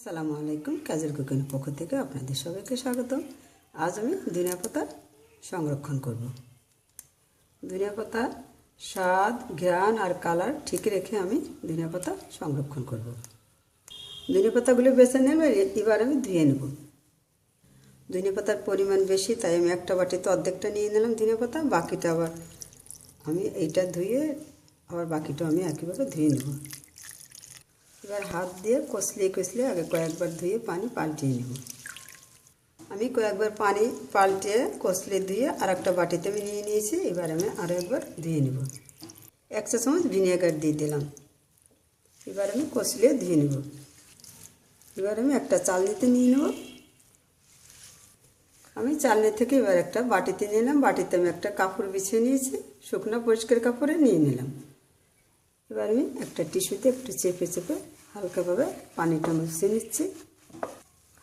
আসসালামু আলাইকুম, কাজের কুকিং পক্ষ থেকে আপনাদের সবাইকে স্বাগত আজ আমি ধনিয়া পাতা সংরক্ষণ করব। ধনিয়া পাতা স্বাদ, ঘ্রাণ আর কালার ঠিক রেখে আমি ধনিয়া পাতা সংরক্ষণ করব। ধনিয়া পাতাগুলো বেছে নেবে, এবার আমি ধুয়ে নেব। ধনিয়া পাতার পরিমাণ বেশি, তাই আমি একটা বাটিতে অর্ধেকটা নিয়ে নিলাম ধনিয়া পাতা, বাকিটা আবার আমি এইটা ধুয়ে, আবার বাকিটা আমি একইভাবে ধুয়ে নেব। এবার হাত দিয়ে কষলে কষলে আগে কয়েকবার ধুয়ে পানি পাল্টিয়ে নেব। আমি কয়েকবার পানি পাল্টে কষলে ধুয়ে আর একটা বাটিতে আমি নিয়ে নিয়েছি, এবার আমি আরও একবার ধুয়ে নেব। এক চা চামচ ভিনেগার দিয়ে দিলাম। এবার আমি কষলে ধুয়ে নেব। এবার আমি একটা চালনিতে নিয়ে নেব। আমি চালনি থেকে এবার একটা বাটিতে নিয়ে নিলাম। বাটিতে আমি একটা কাপড় বিছিয়ে নিয়েছি, শুকনো পরিষ্কার কাপড়ে নিয়ে নিলাম। এবার আমি একটা টিস্যুতে একটু চেপে চেপে হালকাভাবে পানিটা মুছে নিচ্ছি।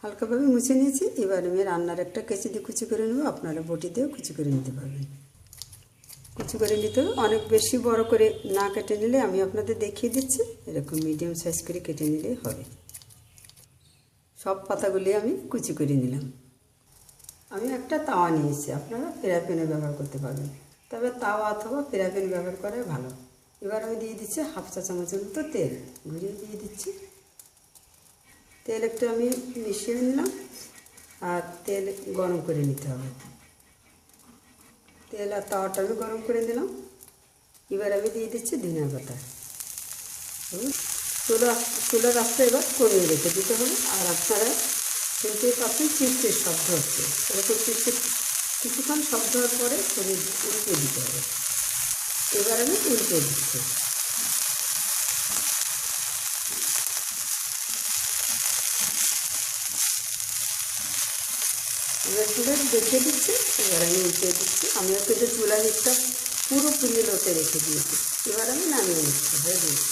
হালকাভাবে মুছে নিয়েছি। এবার আমি রান্নার একটা কেচি দিয়ে কুচি করে নেব। আপনারা বটি দিয়েও কুচি করে নিতে পারবেন। কুচি করে নিতে হবে। অনেক বেশি বড় করে না কেটে নিলে আমি আপনাদের দেখিয়ে দিচ্ছি। এরকম মিডিয়াম সাইজ করে কেটে নিলেই হবে। সব পাতাগুলি আমি কুচি করে নিলাম। আমি একটা তাওয়া নিয়েছি। আপনারা পেরাপেনে ব্যবহার করতে পারবেন। তবে তাওয়া অথবা পেরাপেন ব্যবহার করে ভালো। এবার আমি দিয়ে দিচ্ছি হাফ চা চামচের মতো তেল। ঘুরিয়ে দিয়ে দিচ্ছি। তেল একটু আমি মিশিয়ে নিলাম আর তেল গরম করে নিতে হবে। তেল আর তাওয়াটা আমি গরম করে দিলাম এবার আমি দিয়ে দিচ্ছি ধনিয়া পাতা। চুলো, চুলোর রাস্তা এবার কমিয়ে রেখে দিতে হবে। আর আপনারা শুনতেই পাচ্ছেন চিপচির শব্দ হচ্ছে। এরকম চিপচির কিছুক্ষণ শব্দ হওয়ার পরে শরীর উল্টে দিতে হবে। এবার আমি উল্টে দিচ্ছি। এবার চুলে দেখে দিচ্ছি, এবার আমি উল্টে দিচ্ছি। আমি একটু যে চুলা দিকটা পুরোপুরি লোতে রেখে দিয়েছি। এবার আমি নামিয়ে নিচ্ছি, হয়ে দিয়েছি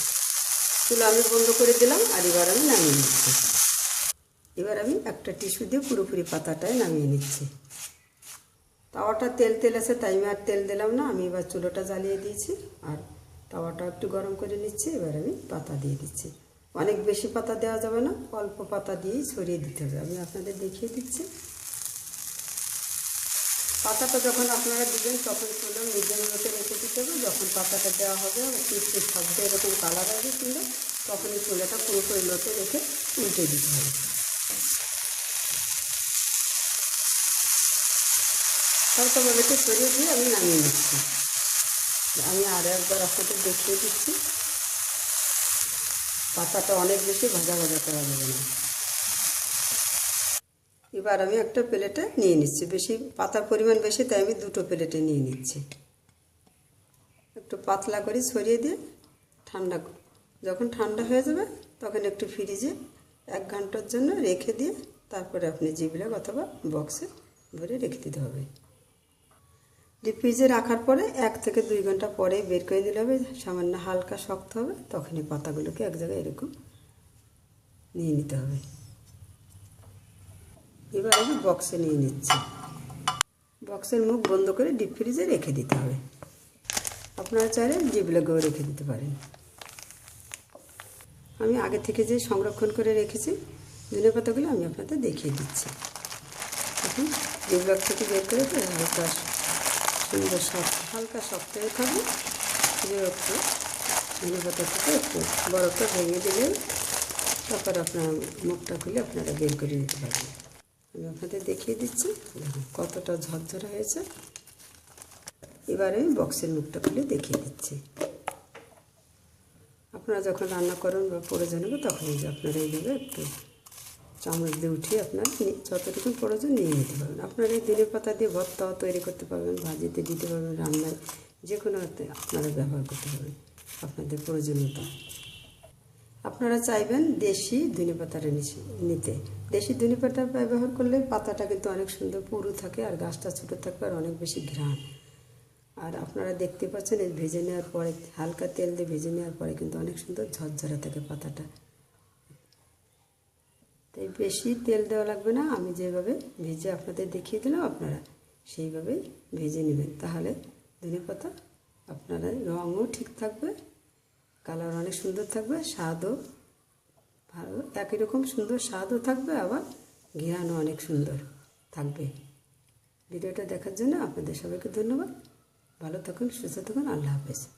চুলা আমি বন্ধ করে দিলাম, আর এবার আমি নামিয়ে নিচ্ছি। এবার আমি একটা টিস্যু দিয়ে পুরোপুরি পাতাটায় নামিয়ে নিচ্ছি। তাওয়াটা তেল তেল আছে, তাই আমি আর তেল দিলাম না। আমি এবার চুলোটা জ্বালিয়ে দিয়েছি। আর তাওয়াটা একটু গরম করে নিচ্ছি, এবার আমি পাতা দিয়ে দিচ্ছি। অনেক বেশি পাতা দেওয়া যাবে না, অল্প পাতা দিয়েই ছড়িয়ে দিতে হবে। আমি আপনাদের দেখিয়ে দিচ্ছি। পাতাটা যখন আপনারা দিবেন, তখন চুলো মিডিয়াম লোতে রেখে দিতে হবে। যখন পাতাটা দেওয়া হবে পিসপিস শব্দ এরকম কালার আসবে চুলো তখন এই চুলোটা পুরোপুরি লোতে রেখে উল্টে দিতে হবে। হালকাভাবে একটু সরিয়ে দিয়ে আমি নামিয়ে নিচ্ছি। আমি আরও একবার আপনাদের দেখিয়ে দিচ্ছি। পাতাটা অনেক বেশি ভাজা ভাজা করা যাবে না। এবার আমি একটা প্লেটে নিয়ে নিচ্ছি। বেশি পাতার পরিমাণ বেশি তাই আমি দুটো প্লেটে নিয়ে নিচ্ছি। একটু পাতলা করে ছড়িয়ে দিয়ে ঠান্ডা যখন ঠান্ডা হয়ে যাবে তখন একটু ফ্রিজে এক ঘণ্টার জন্য রেখে দিয়ে তারপরে আপনি জিবলাগ অথবা বক্সে ভরে রেখে দিতে হবে। ডিপ ফ্রিজে রাখার পরে এক থেকে দুই ঘণ্টা পরে বের করে দিলে হবে, সামান্য হালকা শক্ত হবে, তখনই পাতাগুলোকে এক জায়গায় এরকম নিয়ে নিতে হবে। এবার আমি বক্সে নিয়ে নিচ্ছি। বক্সের মুখ বন্ধ করে ডিপ ফ্রিজে রেখে দিতে হবে। আপনারা চাইলে জিবলাগেও রেখে দিতে পারেন। আমি আগে থেকে যে সংরক্ষণ করে রেখেছি, ধনে পাতাগুলো আমি আপনাদের দেখিয়ে দিচ্ছি। এখন জিবলাগ থেকে বের করে হালকা সুন্দর শক্ত হালকা শক্ত হয়ে থাকবে যে একটু ধনে পাতা থেকে একটু বরফটা ভেঙে দিলেন তারপর আপনার মুখটা খুলে আপনারা বের করে নিতে পারবেন। আমি আপনাদের দেখিয়ে দিচ্ছি কতটা ঝরঝরা হয়েছে। এবারে আমি বক্সের মুখটা খুলে দেখিয়ে দিচ্ছি। আপনারা যখন রান্না করেন বা প্রয়োজন হবে তখন আপনারা এইভাবে একটু চামচ দিয়ে উঠিয়ে আপনার যতটুকু প্রয়োজন নিয়ে নিতে পারবেন। আপনারা এই দিনের পাতা দিয়ে ভর্তাও তৈরি করতে পারবেন ভাজিতে দিতে পারবেন, রান্নায় যে কোনো আপনারা ব্যবহার করতে পারবেন আপনাদের প্রয়োজনীয়তা। আপনারা চাইবেন দেশি ধনে পাতাটা নিতে। দেশি ধনে পাতা ব্যবহার করলে পাতাটা কিন্তু অনেক সুন্দর পুরু থাকে আর গাছটা ছোটো থাকবে আর অনেক বেশি ঘ্রাণ। আর আপনারা দেখতে পাচ্ছেন এই ভেজে নেওয়ার পরে হালকা তেল দিয়ে ভেজে নেওয়ার পরে কিন্তু অনেক সুন্দর ঝরঝরা থাকে পাতাটা। তাই বেশি তেল দেওয়া লাগবে না। আমি যেভাবে ভেজে আপনাদের দেখিয়ে দিলাম, আপনারা সেইভাবেই ভেজে নেবেন। তাহলে ধনে পাতা আপনারা রঙও ঠিক থাকবে, কালার অনেক সুন্দর থাকবে, স্বাদও ভালো, একই রকম সুন্দর স্বাদও থাকবে, আবার ঘ্রাণও অনেক সুন্দর থাকবে। ভিডিওটা দেখার জন্য আপনাদের সবাইকে ধন্যবাদ। ভালো থাকুন, সুস্থ থাকুন, আল্লাহ হাফেজ।